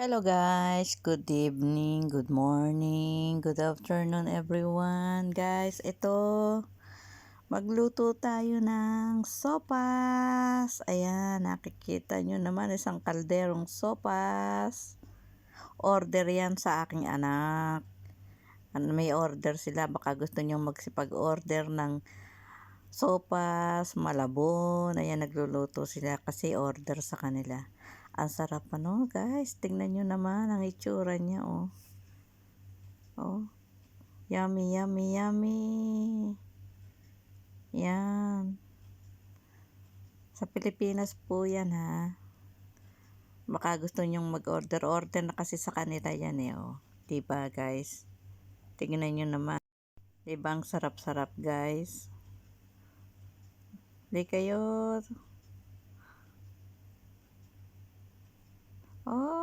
Hello guys, good evening, good morning, good afternoon everyone. Guys, ito magluto tayo ng sopas. Ayan, nakikita nyo naman isang kalderong sopas. Order yan sa aking anak. Ano, may order sila, baka gusto nyo magsipag-order ng sopas, malabon. Ayan, nagluluto sila kasi order sa kanila. Ang sarap ano, guys. Tingnan nyo naman ang itsura niya, oh. Oh. Yummy, yummy, yummy. Yan. Sa Pilipinas po yan, ha. Baka gusto nyong mag-order. Order na kasi sa kanila yan, eh, oh. Diba, guys? Tingnan nyo naman. Diba ang sarap-sarap, guys? Di kayo. Oh,